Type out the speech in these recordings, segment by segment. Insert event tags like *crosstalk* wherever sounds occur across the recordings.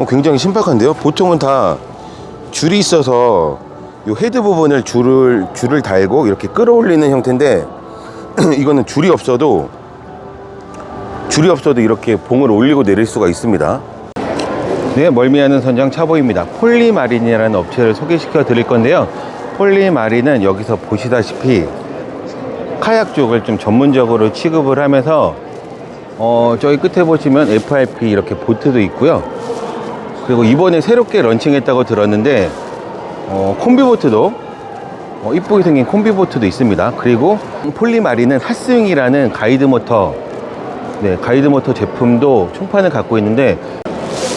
어, 굉장히 신박한데요. 보통은 다 줄이 있어서 요 헤드 부분을 줄을 줄을 달고 이렇게 끌어올리는 형태인데 *clears throat* 이거는 줄이 없어도 줄이 없어도 이렇게 봉을 올리고 내릴 수가 있습니다. 네, 멀미하는 선장 차보입니다. 폴리마린이라는 업체를 소개시켜 드릴 건데요. 폴리마린은 여기서 보시다시피 카약 쪽을 좀 전문적으로 취급을 하면서 어, 저기 끝에 보시면 FRP 이렇게 보트도 있고요. 그리고 이번에 새롭게 런칭했다고 들었는데 어, 콤비보트도 어, 이쁘게 생긴 콤비보트도 있습니다. 그리고 폴리마린은 핫스윙이라는 가이드 모터 네, 가이드 모터 제품도 총판을 갖고 있는데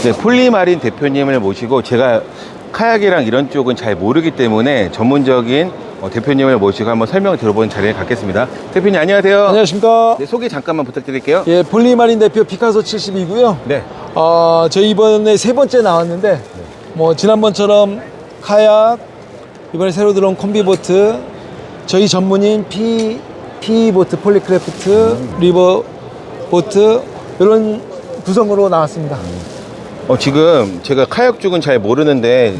네, 폴리마린 대표님을 모시고 제가 카약이랑 이런 쪽은 잘 모르기 때문에 전문적인 어, 대표님을 모시고 한번 설명 들어보는 자리를 갖겠습니다. 대표님 안녕하세요. 안녕하십니까. 네, 소개 잠깐만 부탁드릴게요. 예, 폴리마린 대표 피카소 72고요. 네. 어, 저희 이번에 세 번째 나왔는데, 뭐, 지난번처럼 카약, 이번에 새로 들어온 콤비보트, 저희 전문인 피, 피보트, 폴리크래프트, 리버 보트, 이런 구성으로 나왔습니다. 어, 지금 제가 카약 쪽은 잘 모르는데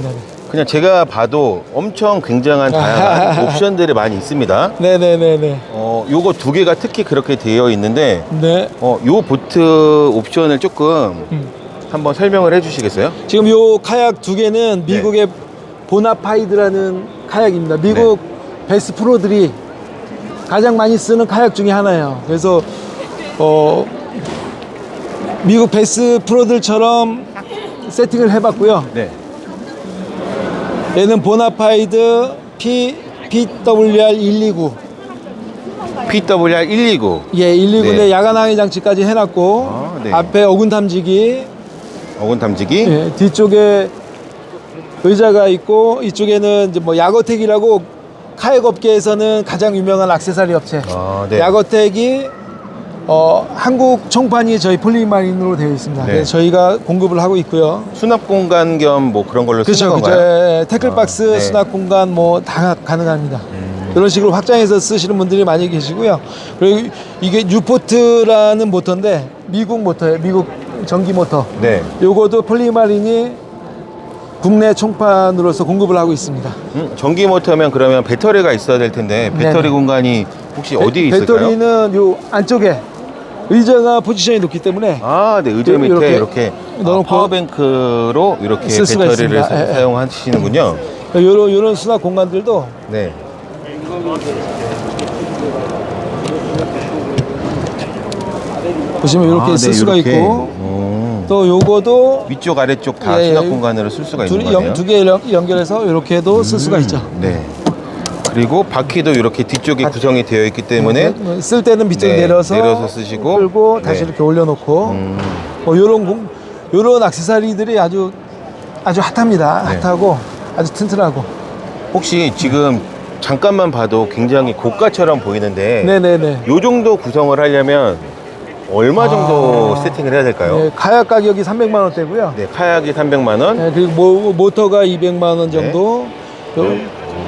그냥 제가 봐도 엄청 굉장한 다양한 *laughs* 옵션들이 많이 있습니다. 네네네네. 어, 요거 두 개가 특히 그렇게 되어 있는데 네. 어, 요 보트 옵션을 조금 음. 한번 설명을 해 주시겠어요? 지금 요 카약 두 개는 미국의 보나파이드라는 카약입니다. 미국 베스 프로들이 가장 많이 쓰는 카약 중에 하나예요. 그래서 어 미국 베스 프로들처럼 세팅을 해봤고요. 네. 얘는 보나파이드 P PWR 129. PWR 129 예, 129인데 네. 야간 항해 장치까지 해놨고 아, 네. 앞에 어군 탐지기, 어군 탐지기 예, 뒤쪽에 의자가 있고 이쪽에는 이제 뭐 야거텍이라고 카약 업계에서는 가장 유명한 액세서리 업체. 아, 네. 야거텍이 어, 한국 총판이 저희 폴리마린으로 되어 있습니다. 네. 저희가 공급을 하고 있고요. 수납 공간 겸 뭐 그런 걸로 쓰는 그렇죠, 그렇죠. 건가요? 예, 태클박스, 아, 네. 음. 수납 공간 뭐 다 가능합니다. 이런 식으로 확장해서 쓰시는 분들이 많이 계시고요. 그리고 이게 뉴포트라는 모터인데 미국 모터예요. 미국 전기 모터. 네. 요거도 폴리마린이 국내 총판으로서 공급을 하고 있습니다. 음, 전기 모터면 그러면 배터리가 있어야 될 텐데 배터리 네네. 공간이 혹시 어디에 배- 있을까요? 배터리는 요 안쪽에 의자가 포지션이 높기 때문에 아, 네. 의자 요- 밑에 이렇게 이렇게, 넣어놓고 아, 파워뱅크로 이렇게 쓸 수가 배터리를 있습니다. 사- 예, 예. 사용하시는군요. 요런 요런 수납 공간들도 네. 보시면 이렇게 아, 쓸 네, 수가 이렇게. 있고 오. 또 요거도 위쪽 아래쪽 다 예, 예. 수납 공간으로 쓸 수가 있는 거네요. 두개 연결해서 이렇게도 쓸 수가 있죠. 네. 그리고 바퀴도 이렇게 뒤쪽에 구성이 되어 있기 때문에 네, 쓸 때는 밑으로 네, 내려서, 내려서 쓰시고, 끌고 다시 네. 이렇게 올려놓고 음, 뭐 요런 공, 요런 액세서리들이 아주 아주 핫합니다. 네. 핫하고 아주 튼튼하고. 혹시 지금 잠깐만 봐도 굉장히 고가처럼 보이는데 네네네. 요 정도 구성을 하려면 얼마 정도 아. 세팅을 해야 될까요? 네, 카약 가격이 300만 원대고요. 네, 카약이 300만 원. 네, 그리고 모, 모터가 200만 원 정도. 요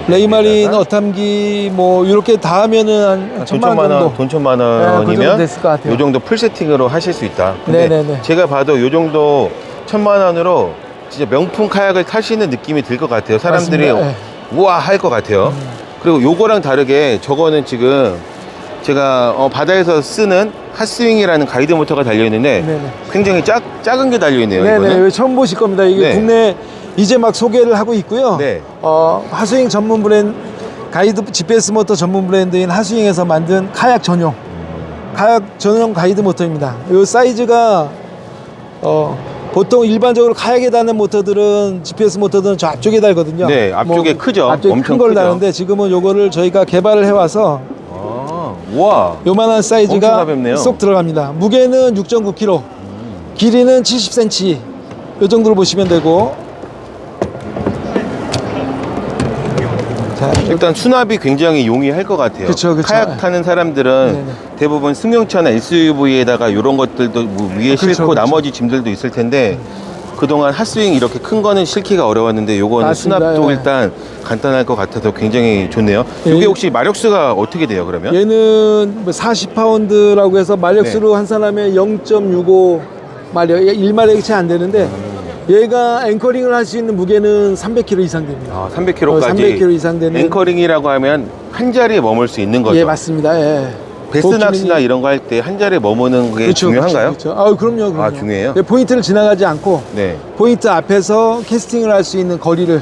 레이마린 어탐기 뭐 이렇게 다 하면은 한돈 천만 원 원, 정도. 돈 천만 네, 그 정도 원이면 됐을 것 같아요. 요 정도 풀 세팅으로 하실 수 있다. 근데 네네네. 제가 봐도 요 정도 천만 원으로 진짜 명품 카약을 타시는 느낌이 들 것 같아요. 사람들이 맞습니다. 네. 우와 할 것 같아요. 그리고 요거랑 다르게 저거는 지금 제가 어, 바다에서 쓰는 핫스윙이라는 가이드 모터가 달려 있는데 네네. 굉장히 작, 작은 게 달려 있네요. 네네. 이거는. 이거 처음 보실 겁니다. 이게 네. 국내 이제 막 소개를 하고 있고요. 네. 어, 하스윙 전문 브랜드 가이드 GPS 모터 전문 브랜드인 하스윙에서 만든 카약 전용 카약 전용 가이드 모터입니다. 이 사이즈가 어, 보통 일반적으로 카약에 다는 모터들은 GPS 모터들은 저 앞쪽에 달거든요. 네, 앞쪽에 크죠. 앞쪽에 큰 걸. 다는데 지금은 요거를 저희가 개발을 해와서 아, 우와. 요만한 사이즈가. 쏙 들어갑니다. 무게는 6.9kg, 길이는 70cm. 요 정도로 보시면 되고. 일단 수납이 굉장히 용이할 것 같아요. 그쵸, 그쵸. 카약 타는 사람들은 네네. 대부분 승용차나 SUV에다가 이런 것들도 뭐 위에 그쵸, 싣고 그쵸. 나머지 짐들도 있을 텐데 그동안 핫스윙 이렇게 큰 거는 실기가 어려웠는데 요거는 맞습니다. 수납도 예. 일단 간단할 것 같아서 굉장히 좋네요. 예. 이게 혹시 마력수가 어떻게 돼요, 그러면? 얘는 뭐 40파운드라고 해서 마력수로 네. 한 사람의 0.65 마력, 1마력이 채 안 되는데 얘가 앵커링을 할 수 있는 무게는 300kg 이상 됩니다. 아, 300kg까지. 어, 300kg 이상 되는- 앵커링이라고 하면 한 자리에 머물 수 있는 거죠. 예, 맞습니다. 예. 베스 그 낚시나 이런 거 할 때 한 자리에 머무는 게 그렇죠, 중요한가요? 그렇죠, 그렇죠. 아, 그럼요, 그럼요. 아, 중요해요? 예, 포인트를 지나가지 않고 네. 포인트 앞에서 캐스팅을 할 수 있는 거리를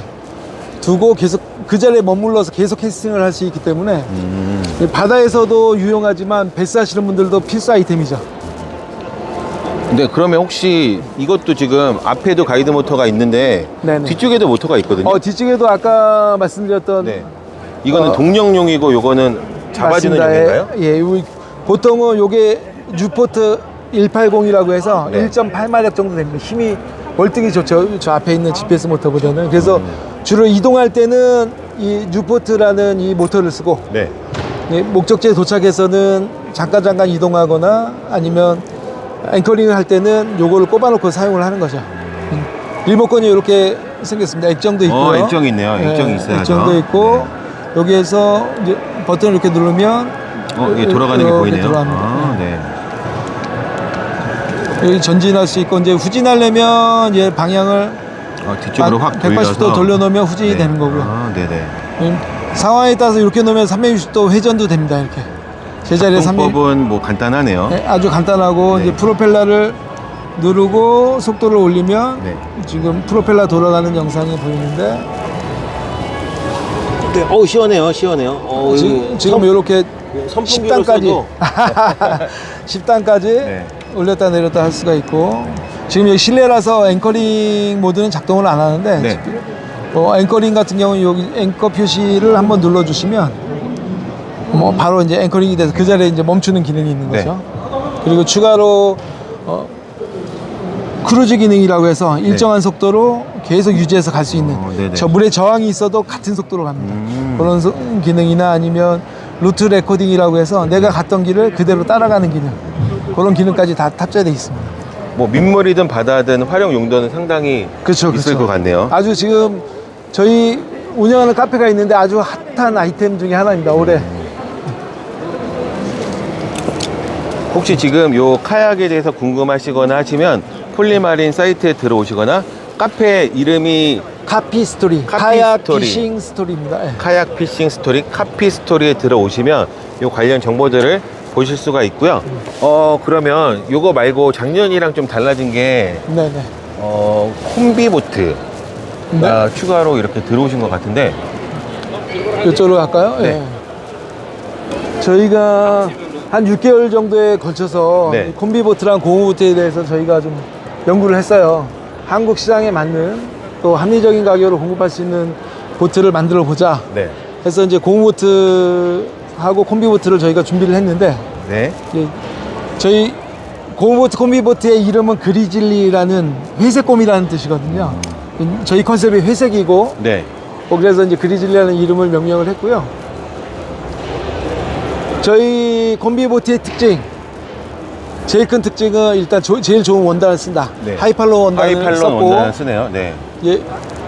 두고 계속 그 자리에 머물러서 계속 캐스팅을 할 수 있기 때문에 음. 예, 바다에서도 유용하지만 베스 하시는 분들도 필수 아이템이죠. 네, 그러면 혹시 이것도 지금 앞에도 가이드 모터가 있는데 네네. 뒤쪽에도 모터가 있거든요. 어, 뒤쪽에도 아까 말씀드렸던 네. 이거는 어. 동력용이고 요거는 잡아주는 맞습니다. 용인가요? 예, 예, 요- 보통은 요게 뉴포트 180이라고 해서 네. 1.8마력 정도 됩니다. 힘이 월등히 좋죠. 저 앞에 있는 GPS 모터보다는. 그래서 음. 주로 이동할 때는 이 뉴포트라는 이 모터를 쓰고 네. 예, 목적지에 도착해서는 잠깐 잠깐 이동하거나 아니면 앵커링을 할 때는 요거를 꼽아놓고 사용을 하는 거죠. 음. 리모컨이 이렇게 생겼습니다. 액정도 있고요. 어, 액정이 있네요. 액정이 있어야죠. 액정도 있고 여기에서 이제 버튼을 이렇게 누르면 어, 이게 돌아가는 게 이렇게 보이네요. 돌아갑니다. 아, 네. 여기 전진할 수 있고 이제 후진하려면 얘 방향을 어, 뒤쪽으로 아, 확 180도 돌려서 돌려놓으면 후진이 되는 거고요. 아, 네네. 음, 상황에 따라서 이렇게 놓으면 360도 회전도 됩니다. 이렇게 제자리에 360. 방법은 뭐 간단하네요. 네, 아주 간단하고 네. 이제 프로펠러를 누르고 속도를 올리면 네. 지금 프로펠러 돌아가는 영상이 보이는데 네, 어우 시원해요, 시원해요. 어, 지, 지금 이렇게 선풍기로 10단까지 써도 *laughs* 10단까지 네. 올렸다 내렸다 할 수가 있고 지금 여기 실내라서 앵커링 모드는 작동을 안 하는데 네. 어, 앵커링 같은 경우는 여기 앵커 표시를 한번 눌러주시면 뭐 바로 이제 앵커링이 돼서 그 자리에 이제 멈추는 기능이 있는 네. 거죠. 그리고 추가로 어, 크루즈 기능이라고 해서 일정한 속도로 계속 유지해서 갈 수 있는 네. 어, 네네. 저 물에 저항이 있어도 같은 속도로 갑니다. 음. 그런 소- 기능이나 아니면 루트 레코딩이라고 해서 내가 갔던 길을 그대로 따라가는 기능 그런 기능까지 다 탑재되어 있습니다. 뭐 민물이든 바다든 활용 용도는 상당히 그렇죠, 있을 그렇죠. 것 같네요. 아주 지금 저희 운영하는 카페가 있는데 아주 핫한 아이템 중에 하나입니다. 올해 혹시 지금 요 카약에 대해서 궁금하시거나 하시면 폴리마린 사이트에 들어오시거나 카페 이름이 카피 스토리, 카피 카약 스토리. 피싱 스토리입니다. 예. 카약 피싱 스토리, 카피 스토리에 들어오시면 요 관련 정보들을 보실 수가 있고요. 어 그러면 요거 말고 작년이랑 좀 달라진 게 네네. 어, 콤비 보트가 네. 추가로 이렇게 들어오신 것 같은데 이쪽으로 갈까요? 네. 예. 저희가 한 6개월 정도에 걸쳐서 네. 이 콤비보트랑 고무보트에 대해서 저희가 좀 연구를 했어요. 한국 시장에 맞는 또 합리적인 가격으로 공급할 수 있는 보트를 만들어 보자. 네. 해서 이제 고무보트하고 콤비보트를 저희가 준비를 했는데 네. 예, 저희 고무보트 콤비보트의 이름은 그리즐리라는 회색곰이라는 뜻이거든요. 음, 저희 컨셉이 회색이고 네. 뭐 그래서 이제 그리즐리라는 이름을 명명을 했고요. 저희 콤비보트의 특징 제일 큰 특징은 일단 조- 제일 좋은 원단을 쓴다. 네. 하이팔론 원단을 하이팔론 썼고 원단 쓰네요. 네. 예,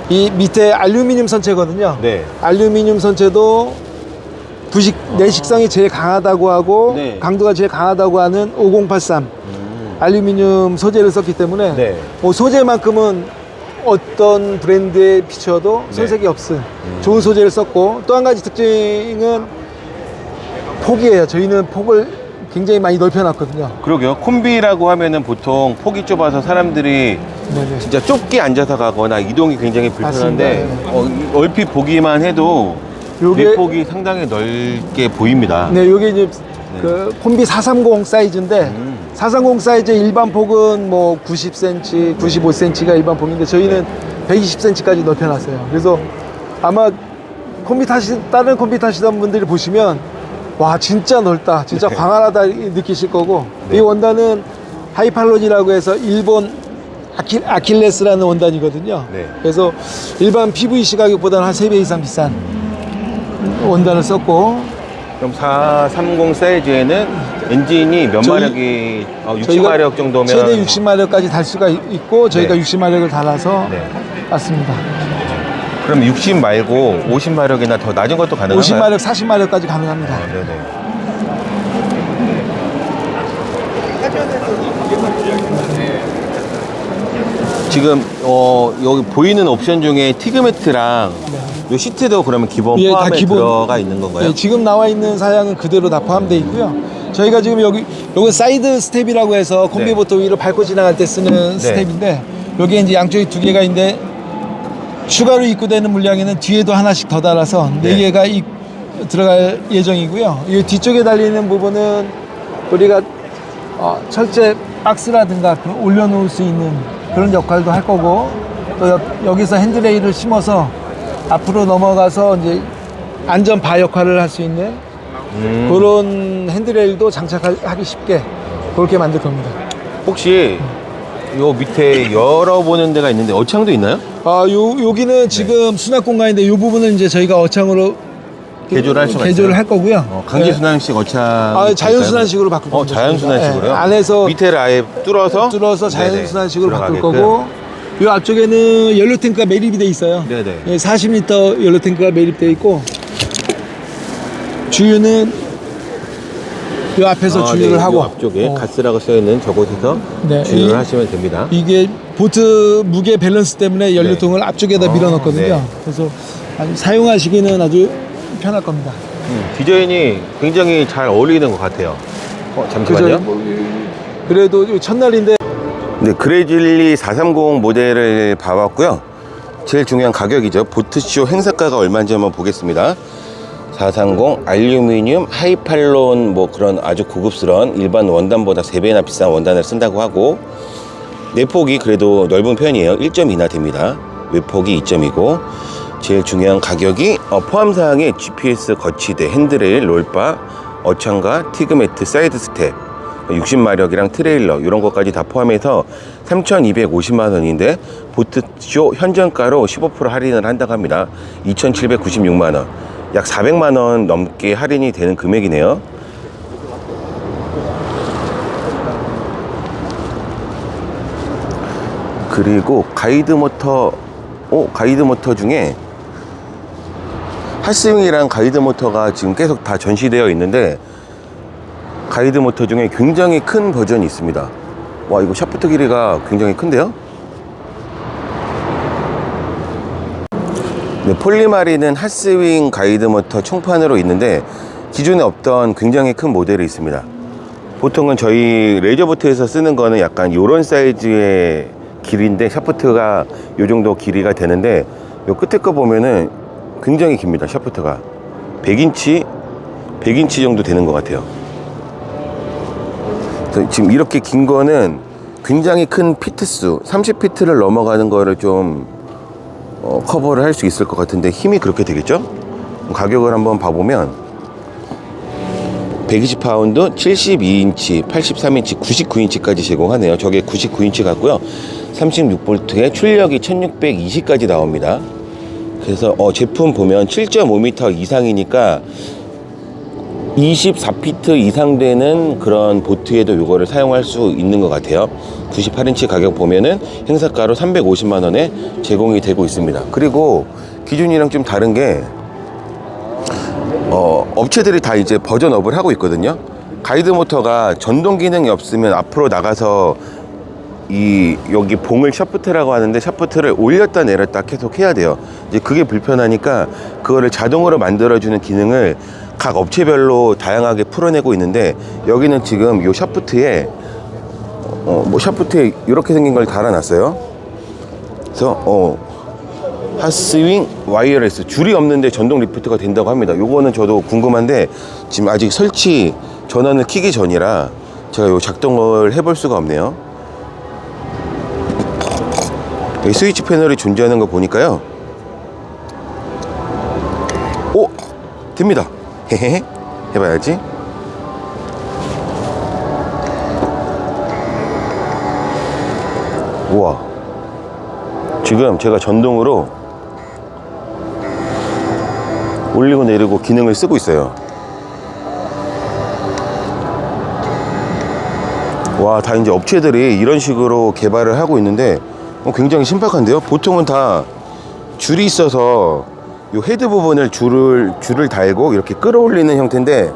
이 밑에 알루미늄 선체거든요. 네. 알루미늄 선체도 부식 내식성이 제일 강하다고 하고 네. 강도가 제일 강하다고 하는 5083 음. 알루미늄 소재를 썼기 때문에 네. 뭐 소재만큼은 어떤 브랜드에 비춰도 네. 손색이 없음 음. 좋은 소재를 썼고 또 한 가지 특징은 폭이에요. 저희는 폭을 굉장히 많이 넓혀놨거든요. 그러게요. 콤비라고 하면은 보통 폭이 좁아서 사람들이 네네. 진짜 좁게 앉아서 가거나 이동이 굉장히 불편한데 맞습니다. 어, 이- 얼핏 보기만 해도 요게- 내 폭이 상당히 넓게 보입니다. 네, 요게 이제 그 콤비 430 사이즈인데 음. 430 사이즈 일반 폭은 뭐 90cm, 95cm가 일반 폭인데 저희는 120cm까지 넓혀놨어요. 그래서 아마 콤비 타시 다른 콤비 타시던 분들이 보시면 와 진짜 넓다, 진짜 네. 광활하다 느끼실 거고 네. 이 원단은 하이팔론이라고 해서 일본 아킬, 아킬레스라는 원단이거든요. 네. 그래서 일반 PVC 가격보다는 한 3배 이상 비싼 원단을 썼고 그럼 430 사이즈에는 엔진이 몇 저희- 마력이 어, 저희가 60마력 정도면 최대 60마력까지 달 수가 있- 있고 저희가 네. 60마력을 달아서 네. 왔습니다. 그럼 60 말고 50마력이나 더 낮은 것도 가능한가요? 50마력, 40마력까지 가능합니다. 아, 네네. 지금 어, 여기 보이는 옵션 중에 티그매트랑 요 시트도 그러면 기본 예, 다 포함에 기본. 들어가 있는 건가요? 네, 지금 나와 있는 사양은 그대로 다 포함되어 있고요. 저희가 지금 여기 요거 사이드 스텝이라고 해서 콤비보트 위로 밟고 지나갈 때 쓰는 스텝인데 여기에 이제 양쪽에 두 개가 있는데 추가로 입고되는 물량에는 뒤에도 하나씩 더 달아서 네, 네. 개가 입, 들어갈 예정이고요. 이 뒤쪽에 달리는 부분은 우리가 어, 철제 박스라든가 그런 올려놓을 수 있는 그런 역할도 할 거고 또 여, 여기서 핸드레일을 심어서 앞으로 넘어가서 이제 안전 바 역할을 할 수 있는 음. 그런 핸드레일도 장착하기 쉽게 그렇게 만들 겁니다. 혹시 요 밑에 열어보는 데가 있는데 어창도 있나요? 아, 요 여기는 지금 수납 공간인데 이 부분은 이제 저희가 어창으로 개조를 할 수가 개조를 있어요? 할 거고요. 어, 강제순환식 어창. 아, 자연순환식으로 바꿀 어, 겁니다. 자연순환식으로요? 네, 안에서 밑에를 아예 뚫어서 뚫어서 자연순환식으로 바꿀 들어가게끔. 거고 이 앞쪽에는 연료 탱크가 매립이 돼 있어요. 네네. 예, 40리터 연료 탱크가 매립돼 있고 주유는 이 앞에서 아, 주유를 네, 하고 요 앞쪽에 어, 가스라고 써 있는 저곳에서 네, 주유를 이- 하시면 됩니다. 이게 보트 무게 밸런스 때문에 연료통을 앞쪽에다 아, 밀어넣거든요. 네. 그래서 아주 사용하시기는 아주 편할 겁니다. 음, 디자인이 굉장히 잘 어울리는 것 같아요. 어, 잠시만요. 그래도 이 첫날인데 네, 그레질리 430 모델을 봐왔고요. 제일 중요한 가격이죠. 보트쇼 행사가가 얼마인지 한번 보겠습니다. 430 알루미늄 하이팔론 뭐 그런 아주 고급스러운 일반 원단보다 3배나 비싼 원단을 쓴다고 하고 내폭이 그래도 넓은 편이에요. 1.2나 됩니다. 외폭이 2.2고 제일 중요한 가격이 어, 포함사항에 GPS 거치대, 핸드레일, 롤바, 어창과 티그매트, 사이드 스텝 60마력이랑 트레일러 이런 것까지 다 포함해서 3,250만 원인데 보트쇼 현정가로 15% 할인을 한다고 합니다. 2,796만 원. 약 400만 원 넘게 할인이 되는 금액이네요. 그리고 가이드 모터, 오, 가이드 모터 중에 핫스윙이랑 가이드 모터가 지금 계속 다 전시되어 있는데 가이드 모터 중에 굉장히 큰 버전이 있습니다. 와, 이거 샤프트 길이가 굉장히 큰데요? 폴리마리는 핫스윙 가이드 모터 총판으로 있는데 기존에 없던 굉장히 큰 모델이 있습니다. 보통은 저희 레저보트에서 쓰는 거는 약간 요런 사이즈의 길이인데 샤프트가 요 정도 길이가 되는데 요 끝에 거 보면은 굉장히 깁니다. 샤프트가 100인치 100인치 정도 되는 것 같아요. 지금 이렇게 긴 거는 굉장히 큰 피트수 30피트를 넘어가는 거를 좀 어, 커버를 할 수 있을 것 같은데 힘이 그렇게 되겠죠? 가격을 한번 봐보면 120파운드, 72인치, 83인치, 99인치까지 제공하네요. 저게 99인치 같고요. 36볼트에 출력이 1620까지 나옵니다. 그래서 어, 제품 보면 7.5m 이상이니까 24피트 이상 되는 그런 보트에도 이거를 사용할 수 있는 것 같아요. 98인치 가격 보면은 행사가로 350만 원에 제공이 되고 있습니다. 그리고 기준이랑 좀 다른 게 어, 업체들이 다 이제 버전업을 하고 있거든요. 가이드 모터가 전동 기능이 없으면 앞으로 나가서 이 여기 봉을 샤프트라고 하는데 샤프트를 올렸다 내렸다 계속 해야 돼요. 이제 그게 불편하니까 그거를 자동으로 만들어주는 기능을 각 업체별로 다양하게 풀어내고 있는데 여기는 지금 요 샤프트에 어, 뭐 샤프트에 이렇게 생긴 걸 달아놨어요. 그래서 어, 핫스윙 와이어레스 줄이 없는데 전동 리프트가 된다고 합니다. 요거는 저도 궁금한데 지금 아직 설치 전원을 키기 전이라 제가 요 작동을 해볼 수가 없네요. 여기 스위치 패널이 존재하는 거 보니까요. 오! 됩니다. 해봐야지. 우와. 지금 제가 전동으로 올리고 내리고 기능을 쓰고 있어요. 와, 다 이제 업체들이 이런 식으로 개발을 하고 있는데 어, 굉장히 신박한데요. 보통은 다 줄이 있어서 이 헤드 부분을 줄을 줄을 달고 이렇게 끌어올리는 형태인데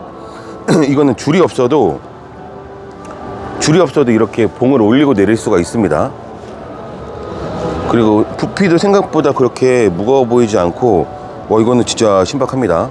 *clears throat* 이거는 줄이 없어도 줄이 없어도 이렇게 봉을 올리고 내릴 수가 있습니다. 그리고 부피도 생각보다 그렇게 무거워 보이지 않고 와 이거는 진짜 신박합니다